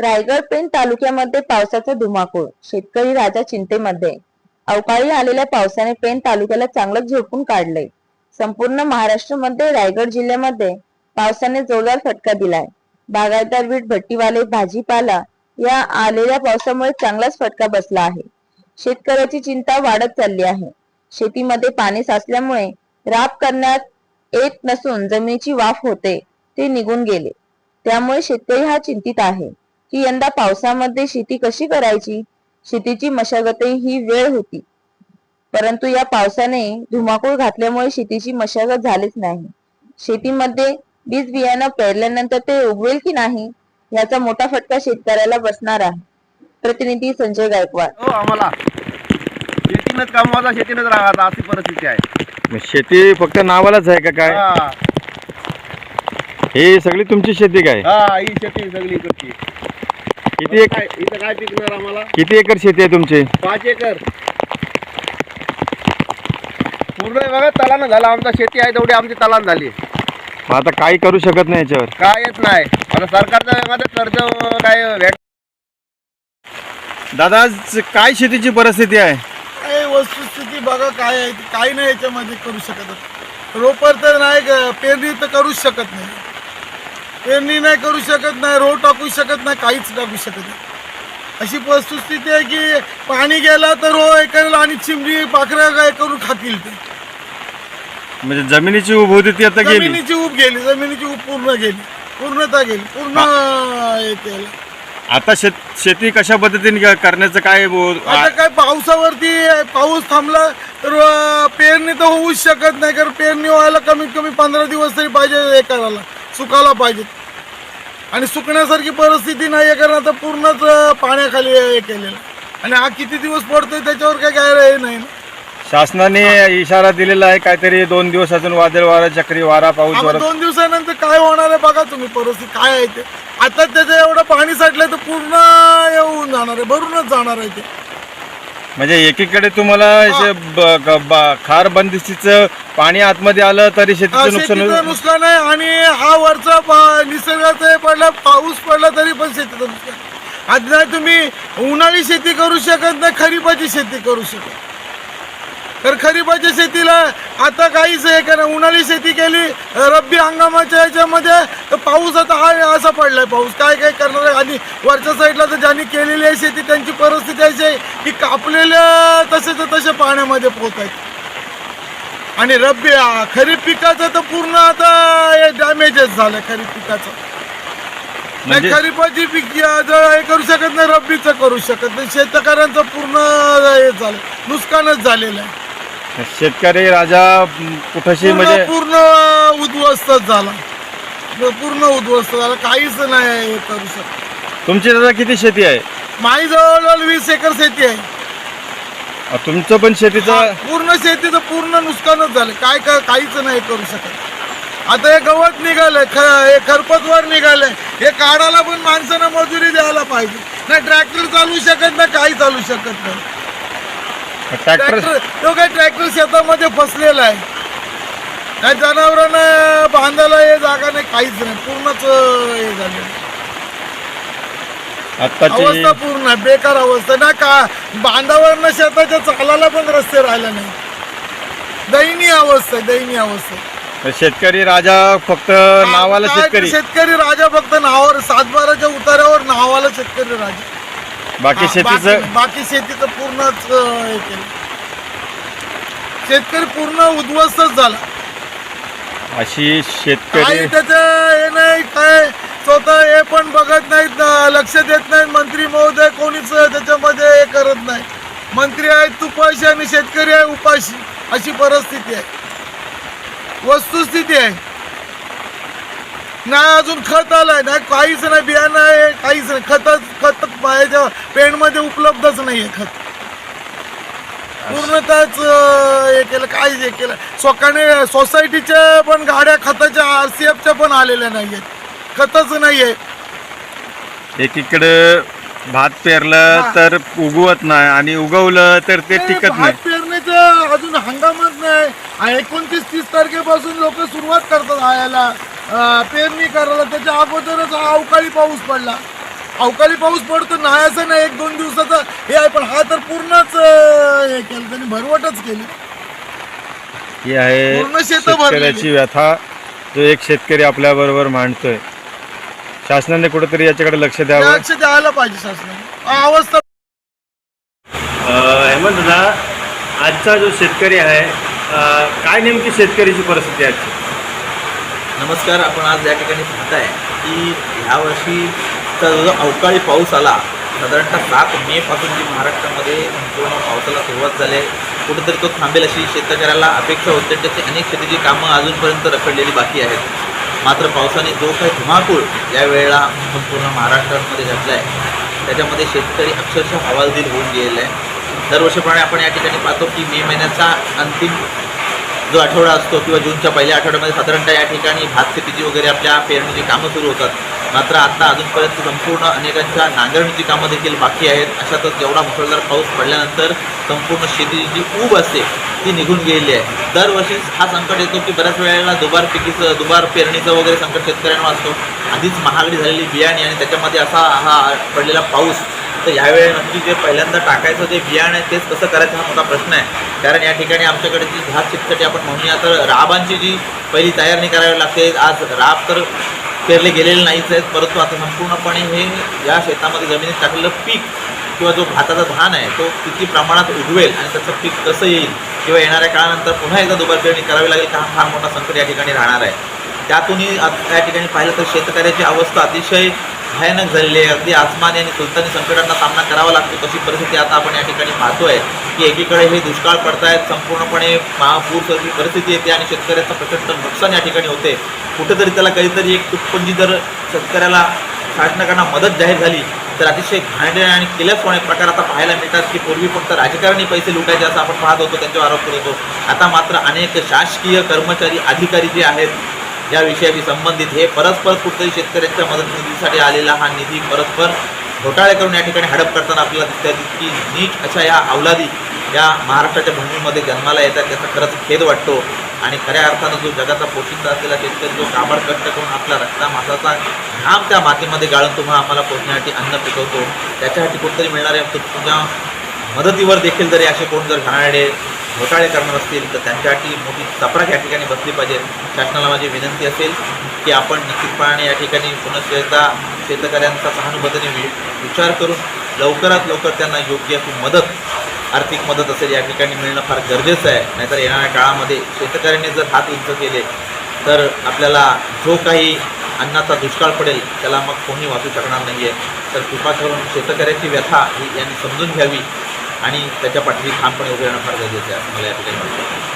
रायगड पेण तालुक्यामध्ये पावसाचा धुमाकूळ शेतकरी राजा चिंतेमध्ये. अवकाळी आलेल्या पावसाने पेण तालुक्याला चांगलंच झोपून काढले. संपूर्ण महाराष्ट्रामध्ये रायगड जिल्ह्यामध्ये पावसाने जोरदार फटका दिलाय. बागायतदार वीट भट्टीवाले भाजीपाला या आलेल्या पावसामुळे चांगलाच फटका बसला आहे. शेतकऱ्याची चिंता वाढत चालली आहे. शेतीमध्ये पाणी साचल्यामुळे राब करण्यात येत नसून जमिनीची वाफ होते ते निघून गेले. त्यामुळे शेतकरी हा चिंतित आहे. की यंदा पावसामध्ये शेती कशी करायची? शेतीची मशागतही ही वेळ होती. परंतु या पावसाने धुमाकूळ घातल्यामुळे शेतीची मशागत झालीच नाही. शेतीमध्ये बीज बियाणं पेरल्यानंतर ते उगवेल की नाही याचा मोठा फटका शेतकऱ्याला बसणार आहे. प्रतिनिधी संजय गायकवाड. हो आम्हाला. शेतीनंच शेतीनंच राहायचा अशी परिस्थिती आहे. मग शेती फक्त नावालाच आहे का काय? हा. हे सगळी तुमची शेती काय? हा ही शेती सगळी इकडची किती एक काय इथं काय पिकणार आम्हाला? किती एकर शेती आहे तुमची? पाच एकर. पूर्ण हे बघा तलान झाला. आमचा शेती आहे तेवढी आमची तलान झाली. मग आता काही करू शकत नाही याच्यावर. काय येत नाही. आता सरकारचं एखादं कर्ज अं, काय भेट दादा आज काय शेतीची परिस्थिती आहे? काय वस्तुस्थिती बघा काय आहे. ती काही नाही याच्यामध्ये करू शकत. रोपर तर नाही ग- पेरणी तर करूच शकत नाही. पेरणी नाही करू शकत नाही रोप टाकू शकत नाही काहीच टाकू शकत नाही. अशी वस्तुस्थिती आहे की पाणी गेलं तर रो हे करेल आणि चिमणी पाखरं काय करून खातील ते. म्हणजे जमिनीची उभ होती ती आता गेली. जमिनीची ऊब गेली जमिनीची ऊब पूर्ण गेली पूर्णता गेली पूर्ण केलं आता शेत शेती कशा पद्धतीने क- करण्याचं काय बो- आता काय पावसावरती पाऊस थांबला तर अं, पेरणी तर होऊच शकत नाही कारण पेरणी व्हायला कमीत कमी पंधरा दिवस तरी पाहिजे हे करायला सुकायला पाहिजे. आणि सुकण्यासारखी परिस्थिती नाही आहे कारण आता पूर्णच पाण्याखाली हे केलेलं. आणि हा किती दिवस पडतोय त्याच्यावर काय काय हे नाही ना? शासनाने इशारा दिलेला आहे काहीतरी दोन दिवस अजून वादळ वारा चक्री वारा पाऊस आता वारा दोन दिवसानंतर काय होणार आहे बघा तुम्ही परिस्थिती काय आहे ते. आता त्याचं एवढं पाणी साठलंय तर पूर्ण येऊन जाणार आहे भरूनच जाणार आहे ते. म्हणजे एकीकडे तुम्हाला असे ब- ग- ब- खार बंदिस्तीचं पाणी आतमध्ये आलं तरी शेतीचं नुकसान शेतीचं होईल. नुकसान आहे आणि हा वरचा पा- निसर्गाचं पडला पाऊस पडला तरी पण शेतीचं नुकसान. आज नाही तुम्ही उन्हाळी शेती करू शकत नाही खरीपाची शेती करू शकत तर खरीपाच्या शेतीला आता काहीच हे करा उन्हाळी शेती केली रब्बी हंगामाच्या याच्यामध्ये तर पाऊस आता हा असा पडलाय पाऊस काय काय करणार आहे? आणि वरच्या साईडला तर ज्यांनी केलेली आहे शेती त्यांची परिस्थिती अशी आहे की कापलेल्या तसेच तसे पाण्यामध्ये पोहत आहेत. आणि रब्बी खरीप पिकाचं तर पूर्ण आता डॅमेजच झालं खरीप पिकाचं. नाही म्हणजे? खरीपाची पीक हे करू शकत नाही रब्बीचं करू शकत नाही. शेतकऱ्यांचं पूर्ण हे झालं नुकसानच झालेलं आहे. शेतकरी राजा कुठशी पूर्ण म्हणजे? पूर्ण उद्ध्वस्तच झाला. पूर्ण उद्ध्वस्त झाला. काहीच नाही हे करू शकत. तुमची दादा किती शेती आहे? माझी जवळजवळ वीस एकर शेती आहे. अ, तुमचं पण शेतीचं पूर्ण शेतीचं पूर्ण नुकसानच झालं. काय काय काहीच नाही करू शकत. आता हे गवत निघालंय ख हे खरपतवार निघालंय. हे काढायला पण माणसांना मजुरी द्यायला पाहिजे. नाही ट्रॅक्टर चालू शकत नाही काही चालू शकत नाही. ट्रॅक्टर ट्रॅक्टर तो काय ट्रॅक्टर शेतामध्ये फसलेला आहे. काय जनावरांना बांधायला हे जागा नाही काहीच नाही. पूर्णच अं, हे झालं आत्ताची अवस्था पूर्ण आहे. बेकार अवस्था ना का? बांधावरनं शेताच्या चालायला पण रस्ते राहिले नाही. दयनीय अवस्था आहे दयनीय अवस्था आहे. शेतकरी राजा फक्त नावाला काय शेतकरी. शेतकरी राजा फक्त नावावर सातबाराच्या उतार्यावर नावाला शेतकरी राजा. बाकी हा, शेतीचं बाकी- बाकी शेतीचं पूर्णच अं, हे केलं. शेतकरी पूर्ण उद्ध्वस्तच झाला. अशी काही शेतकरी त्याचं हे नाही काय स्वतः हे पण बघत नाहीत लक्ष देत नाहीत. मंत्री महोदय कोणीच त्याच्यामध्ये हे करत नाही. मंत्री आहेत तुपाशी आणि शेतकरी आहे उपाशी. अशी परिस्थिती आहे. वस्तुस्थिती आहे. नाही अजून खत आलंय. नाही काहीच नाही बियाणं आहे काहीच नाही. खत खत याच्या पेंटमध्ये उपलब्धच नाही आहे खत. पूर्णतःच हे केलं काहीच हे केलं. स्वकाने सोसायटीच्या पण गाड्या खताच्या आर सी एफच्या पण आलेल्या नाही आहेत खतच नाही आहे एकीकडे भात पेरलं. तर उगवत नाही आणि उगवलं तर ते टिकत भात नाही. पेरणीचं अजून हंगामच नाही. एकोणतीस तीस तारखेपासून लोक सुरुवात करतात आयाला. अं, पेरणी करायला. त्याच्या अगोदरच हा अवकाळी पाऊस पडला. अवकाळी पाऊस पडतो नाही असं नाही. एक दोन दिवसाचा हे आहे पण हा तर पूर्णच अं, हे केलं. त्यांनी भरवटच केली. ही आहे पूर्ण शेतं भरलेली. शेतकऱ्याची व्यथा जो एक शेतकरी आपल्या बरोबर मांडतोय. शासनाने कुठेतरी याच्याकडे लक्ष द्यावं? लक्ष द्यायला पाहिजे शासनाने. हा अवस्था हेमंत दादा आजचा जो शेतकरी आहे काय नेमकी शेतकऱ्याची परिस्थिती आहे आजची? नमस्कार आपण आज या ठिकाणी पाहताय की ह्या वर्षीचा जो अवकाळी पाऊस आला साधारणतः सात मे पासून जी महाराष्ट्रामध्ये संपूर्ण पावसाला सुरुवात झाली आहे कुठेतरी तो थांबेल अशी शेतकऱ्याला अपेक्षा होते. त्याची अनेक शेतीची कामं अजूनपर्यंत रखडलेली बाकी आहेत. मात्र पावसाने जो काही धुमाकूळ या वेळेला संपूर्ण महाराष्ट्रामध्ये घातला आहे त्याच्यामध्ये शेतकरी अक्षरशः हवालदिल होऊन गेलेला आहे दरवर्षीप्रमाणे आपण या ठिकाणी पाहतो की मे महिन्याचा अंतिम जो आठवडा असतो किंवा जूनच्या पहिल्या आठवड्यामध्ये साधारणतः या ठिकाणी भात शेतीची वगैरे आपल्या पेरणीची कामं सुरू होतात. मात्र आता अजूनपर्यंत संपूर्ण अनेकांच्या नांगरणीची कामं देखील बाकी आहेत. अशातच जेवढा मुसळधार पाऊस पडल्यानंतर संपूर्ण शेतीची जी ऊब असते. ती निघून गेलेली आहे. दरवर्षी हा संकट येतो की बऱ्याच वेळेला दुबार पिकीचं दुबार पेरणीचं वगैरे संकट शेतकऱ्यांना असतो. आधीच महागडी झालेली बियाणे आणि त्याच्यामध्ये असा हा पडलेला पाऊस. तर ह्यावेळी नक्की जे पहिल्यांदा टाकायचं जे बियाणं आहे तेच कसं करायचं हा मोठा प्रश्न आहे. कारण या ठिकाणी आमच्याकडे जी भात शेतकरी आपण म्हणूया तर राबांची जी पहिली तयारी करावी लागते आज राब तर पेरले गेलेले नाहीच आहेत परंतु आता संपूर्णपणे हे या शेतामध्ये जमिनीत टाकलेलं पीक किंवा जो भाताचा धान आहे तो किती प्रमाणात उगवेल आणि त्याचं पीक कसं येईल किंवा येणाऱ्या काळानंतर पुन्हा एकदा दुबार पेरणी करावी लागेल का हा फार मोठा संकट या ठिकाणी राहणार आहे. त्यातूनही या ठिकाणी पाहिलं तर शेतकऱ्याची अवस्था अतिशय भयानक झालेली आहे. अगदी आसमानी आणि सुलतानी संकटांना सामना करावा लागतो तशी परिस्थिती आता आपण या ठिकाणी पाहतोय की एकीकडे हे दुष्काळ पडतायत संपूर्णपणे महापूरसारखी परिस्थिती येते आणि शेतकऱ्याचं प्रचंड नुकसान या ठिकाणी होते. कुठेतरी त्याला काहीतरी एक तुटपुंजी जर शेतकऱ्याला शासनाकडनं मदत जाहीर झाली तर अतिशय घाणेरडे आणि केल्याचपणे प्रकार आता पाहायला मिळतात की पूर्वी फक्त राजकारणी पैसे लुटायचे असं आपण पाहत होतो त्यांच्यावर आरोप करत होतो. आता मात्र अनेक शासकीय कर्मचारी अधिकारी जे आहेत या विषयाशी संबंधित हे परस्पर कुठेतरी शेतकऱ्यांच्या मदत निधीसाठी आलेला हा निधी परस्पर घोटाळे करून या ठिकाणी हडप करताना आपल्याला दिसतात की नीट अशा या अवलादी या महाराष्ट्राच्या भूमीमध्ये जन्माला येतात त्याचा खरंच खेद वाटतो. आणि खऱ्या अर्थानं जो जगाचा पोशिंदा असलेला शेतकरी जो काबड कष्ट करून आपला रक्ता मासाचा घाम त्या मातीमध्ये गाळून तुम्हाला आम्हाला पोचण्यासाठी अन्न पिकवतो त्याच्यासाठी कुठतरी मिळणाऱ्या तुझ्या मदतीवर देखील जरी असे कोण जर घाणाडे घोटाळे करणार असतील तर त्यांच्यासाठी मोठी चपराक या ठिकाणी बसली पाहिजे. शासनाला माझी विनंती असेल की आपण निश्चितपणाने या ठिकाणी पुनश्च शेतकऱ्यांचा सहानुभूतीने विचार करून लवकरात लवकर त्यांना योग्य ती मदत आर्थिक मदत असेल या ठिकाणी मिळणं फार गरजेचं आहे. नाहीतर येणाऱ्या काळामध्ये शेतकऱ्यांनी जर हात उंच केले तर आपल्याला जो काही अन्नाचा दुष्काळ पडेल त्याला मग कोणी वाचू शकणार नाही आहे तर कृपा करून शेतकऱ्याची व्यथा ही यांनी समजून घ्यावी आणि त्याच्या पाठीशी ठामपणे उभे राहणं फार गरजेचं आहे असं मला या ठिकाणी वाटतं.